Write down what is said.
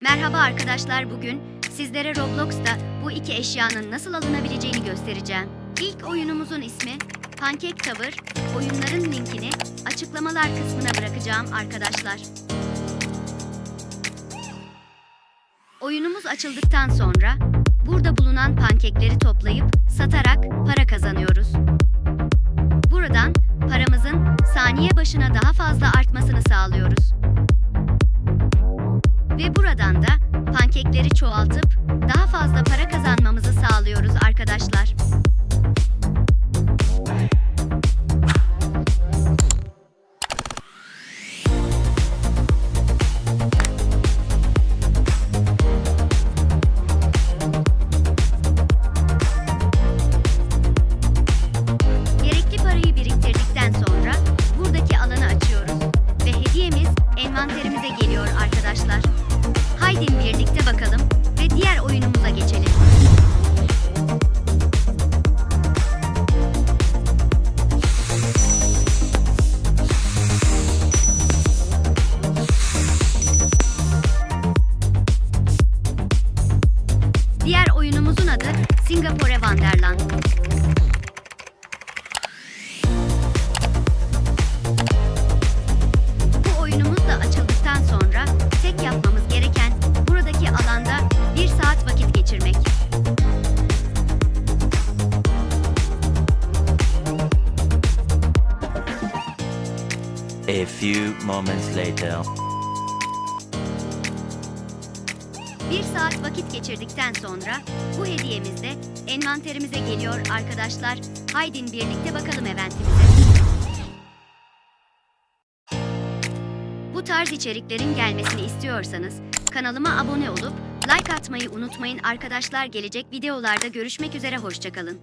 Merhaba arkadaşlar bugün sizlere Roblox'ta bu iki eşyanın nasıl alınabileceğini göstereceğim. İlk oyunumuzun ismi Pancake Tower. Oyunların linkini açıklamalar kısmına bırakacağım arkadaşlar. Oyunumuz açıldıktan sonra burada bulunan pankekleri toplayıp satarak para kazanıyoruz. Buradan paramızın saniye başına daha fazla artmasını sağlıyoruz. Pankekleri çoğaltıp daha fazla para kazanmamızı sağlıyoruz arkadaşlar. Envanterimize geliyor arkadaşlar. Haydi birlikte bakalım ve diğer oyunumuza geçelim. Diğer oyunumuzun adı Singapore Wonderland. A few moments later. Bir saat vakit geçirdikten sonra bu hediyemiz de envanterimize geliyor arkadaşlar. Haydin birlikte bakalım eventimize. Bu tarz içeriklerin gelmesini istiyorsanız kanalıma abone olup like atmayı unutmayın arkadaşlar. Gelecek videolarda görüşmek üzere hoşçakalın.